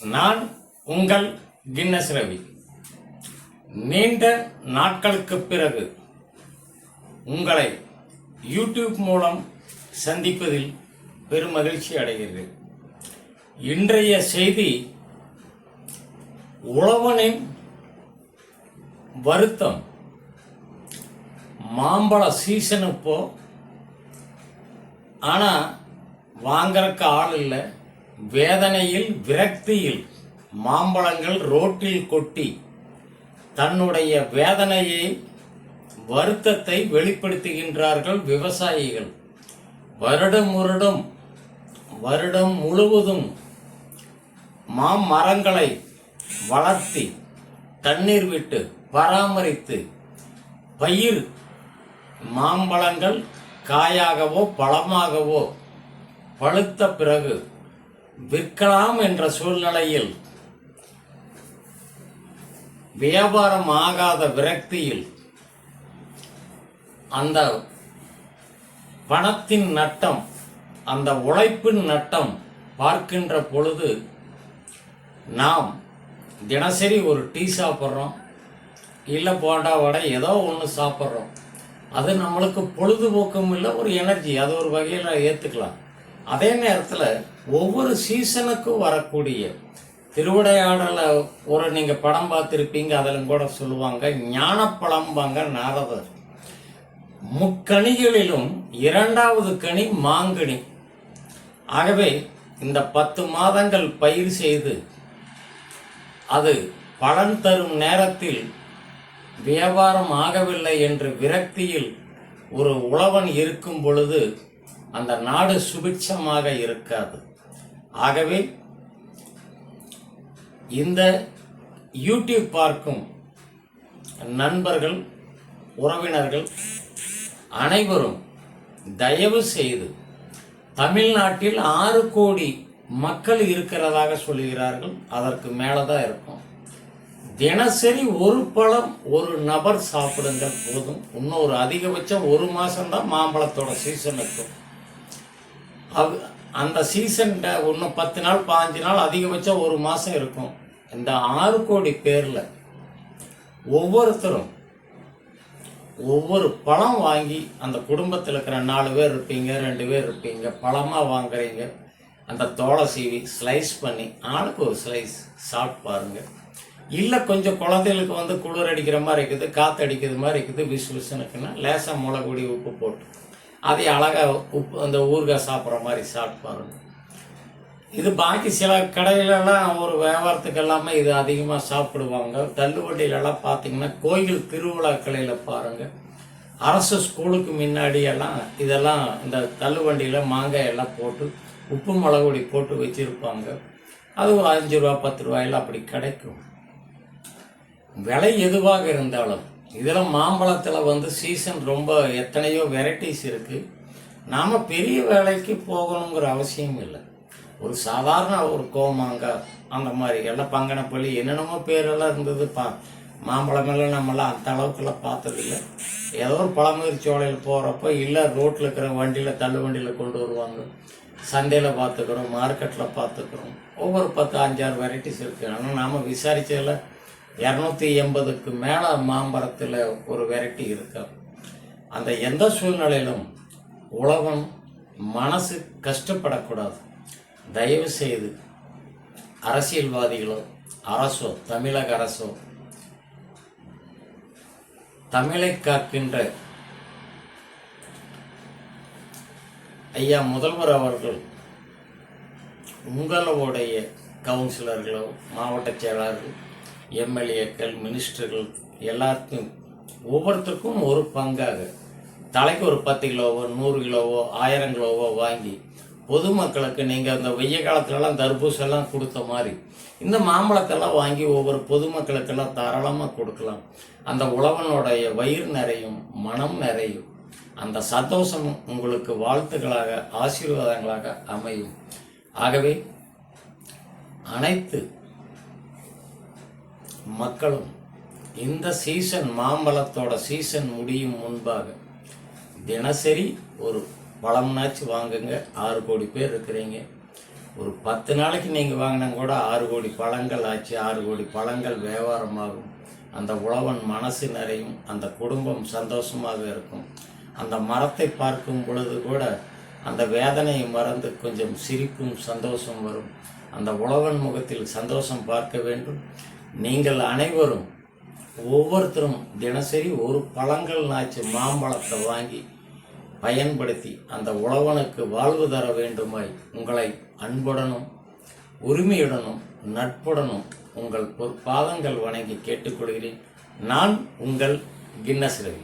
நான் உங்கள் கின்னஸ் ரவி. நீண்ட நாட்களுக்கு பிறகு உங்களை யூடியூப் மூலம் சந்திப்பதில் பெருமகிழ்ச்சி அடைகிறேன். இன்றைய செய்தி உழவனின் வருத்தம். மாம்பழ சீசன் இப்போ ஆனால் வாங்கறக்கு ஆள் இல்லை. வேதனையில் விரக்தியில் மாம்பழங்கள் ரோட்டில் கொட்டி தன்னுடைய வேதனையை வருத்தத்தை வெளிப்படுத்துகின்றார்கள் விவசாயிகள். வருடம் வருடம் வருடம் முழுவதும் மாமரங்களை வளர்த்தி தண்ணீர் விட்டு பராமரித்து பயிர் மாம்பழங்கள் காயாகவோ பழமாகவோ பழுத்த பிறகு விற்கலாம் என்ற சூழ்நிலையில் வியாபாரம் ஆகாத விரக்தியில் அந்த பணத்தின் நட்டம் அந்த உழைப்பின் நட்டம் பார்க்கின்ற பொழுது நாம் தினசரி ஒரு டீ சாப்பிட்றோம் இல்லை போண்டா வடை ஏதோ ஒன்று சாப்பிட்றோம். அது நம்மளுக்கு பொழுதுபோக்கும் இல்லை ஒரு எனர்ஜி அது ஒரு வகையில் ஏற்றுக்கலாம் அதே நேரத்தில் ஒவ்வொரு சீசனுக்கும் வரக்கூடிய திருவிடையாடலை ஒரு நீங்கள் படம் பார்த்துருப்பீங்க அதிலும் கூட சொல்லுவாங்க ஞானப்பழம்பாங்க நாரதர். முக்கணிகளிலும் இரண்டாவது கனி மாங்கனி. ஆகவே இந்த பத்து மாதங்கள் பயிர் செய்து அது பலன் தரும் நேரத்தில் வியாபாரம் ஆகவில்லை என்று விரக்தியில் ஒரு உழவன் இருக்கும் பொழுது அந்த நாடு சுபிட்சமாக இருக்காது. ஆகவே இந்த யூடியூப் பார்க்கும் நண்பர்கள் உறவினர்கள் அனைவரும் தயவு செய்து தமிழ்நாட்டில் ஆறு கோடி மக்கள் இருக்கிறதாக சொல்கிறார்கள் அதற்கு மேலே தான் இருக்கும். தினசரி ஒரு பழம் ஒரு நபர் சாப்பிடுங்க போதும். இன்னொரு அதிகபட்சம் ஒரு மாதம்தான் மாம்பழத்தோட சீசன் இருக்கும் அது அந்த சீசன்ட இன்னும் பத்து நாள் பாஞ்சு நாள் அதிகபட்சம் ஒரு மாதம் இருக்கும். இந்த ஆறு கோடி பேரில் ஒவ்வொருத்தரும் ஒவ்வொரு பழம் வாங்கி அந்த குடும்பத்தில் இருக்கிற நாலு பேர் இருப்பீங்க ரெண்டு பேர் இருப்பீங்க பழமாக வாங்குறீங்க. அந்த தோலை சீவி ஸ்லைஸ் பண்ணி ஆளுக்கு ஒரு ஸ்லைஸ் சாப்பிட்டு பாருங்க. இல்லை கொஞ்சம் குழந்தைகளுக்கு வந்து குளிர் அடிக்கிற மாதிரி இருக்குது காற்று அடிக்கிற மாதிரி இருக்குது விசு விசுனுக்குன்னா லேசாக மிளகுடி உப்பு போட்டு. அதை அழகாக உப்பு அந்த ஊறுகாய் சாப்பிட்ற மாதிரி சாப்பிட்டு இது பாக்கி சில கடையிலலாம் ஒரு வியாபாரத்துக்கு எல்லாமே இது அதிகமாக சாப்பிடுவாங்க. தள்ளுவண்டியிலலாம் பார்த்தீங்கன்னா கோயில் திருவிழாக்களையில் பாருங்கள் அரசு ஸ்கூலுக்கு முன்னாடி எல்லாம் இதெல்லாம் இந்த தள்ளுவண்டியில் மாங்காய் எல்லாம் போட்டு உப்பு மிளகுடி போட்டு வச்சுருப்பாங்க. அது ஒரு அஞ்சு ரூபா பத்து ரூபாயில் அப்படி கிடைக்கும். விலை எதுவாக இருந்தாலும் இதில் மாம்பழத்தில் வந்து சீசன் ரொம்ப எத்தனையோ வெரைட்டிஸ் இருக்குது நாம் பெரிய வேலைக்கு போகணுங்கிற அவசியம் இல்லை. ஒரு சாதாரண ஒரு கோமாங்காய் அந்த மாதிரி. எல்லாம் பங்கனப்பள்ளி என்னென்னமோ பேரெல்லாம் இருந்தது. பா மாம்பழமெல்லாம் நம்மளாம் அந்த அளவுக்குலாம் பார்த்ததில்ல. ஏதோ ஒரு பழமுதிர் சோலையில் போகிறப்ப இல்லை ரோட்டில் இருக்கிற வண்டியில் தள்ளு வண்டியில் கொண்டு வருவாங்க. சந்தையில் பார்த்துக்கிறோம் மார்க்கெட்டில் பார்த்துக்கிறோம். ஒவ்வொரு பத்து அஞ்சாறு வெரைட்டிஸ் இருக்குது ஆனால் நாம் விசாரிச்சதில் இரநூத்தி எண்பதுக்கு மேலே மாம்பரத்தில் ஒரு வெரைட்டி இருக்கு. அந்த எந்த சூழ்நிலையிலும் உழவன் மனசு கஷ்டப்படக்கூடாது. தயவு செய்து அரசியல்வாதிகளோ அரசோ தமிழக அரசோ தமிழை காக்கின்ற ஐயா முதல்வர் அவர்கள் உங்களுடைய கவுன்சிலர்களோ மாவட்ட செயலாளர்கள் எம்எல்ஏக்கள் மினிஸ்டர்கள் எல்லாத்தையும் ஒவ்வொருத்தருக்கும் ஒரு பங்காக. தலைக்கு ஒரு பத்து கிலோவோ நூறு கிலோவோ ஆயிரம் கிலோவோ வாங்கி பொதுமக்களுக்கு நீங்கள் அந்த வெய்ய காலத்துலலாம் தர்பூசெல்லாம் கொடுத்த மாதிரி இந்த மாம்பழத்தெல்லாம் வாங்கி ஒவ்வொரு பொதுமக்களுக்கெல்லாம் தாராளமாக கொடுக்கலாம். அந்த உழவனுடைய வயிறு நிறையும் மனம் நிறையும். அந்த சந்தோஷம் உங்களுக்கு வாழ்த்துக்களாக ஆசீர்வாதங்களாக அமையும். ஆகவே அனைத்து மக்களும் இந்த சீசன் மாம்பழத்தோட சீசன் முடியும் முன்பாக தினசரி ஒரு பழம்னாச்சு வாங்குங்க. ஆறு கோடி பேர் இருக்கிறீங்க. ஒரு பத்து நாளைக்கு நீங்கள் வாங்கினா கூட ஆறு கோடி பழங்கள் ஆச்சு. ஆறு கோடி பழங்கள் வியாபாரமாகும். அந்த உழவன் மனசு நிறையும். அந்த குடும்பம் சந்தோஷமாக இருக்கும். அந்த மரத்தை பார்க்கும் பொழுது கூட அந்த வேதனையை மறந்து கொஞ்சம் சிரிப்பும் சந்தோஷம் வரும். அந்த உழவன் முகத்தில் சந்தோஷம் பார்க்க வேண்டும். நீங்கள் அனைவரும் ஒவ்வொருத்தரும் தினசரி ஒரு பழங்கள் நாச்சு மாம்பழத்தை வாங்கி பயன்படுத்தி அந்த உழவனுக்கு வாழ்வு தர வேண்டுமாய் உங்களை அன்புடனும் உரிமையுடனும் நட்புடனும் உங்கள் பொற்பாதங்கள் வணங்கி கேட்டுக்கொள்கிறேன். நான் உங்கள் கின்னஸ் ரவி.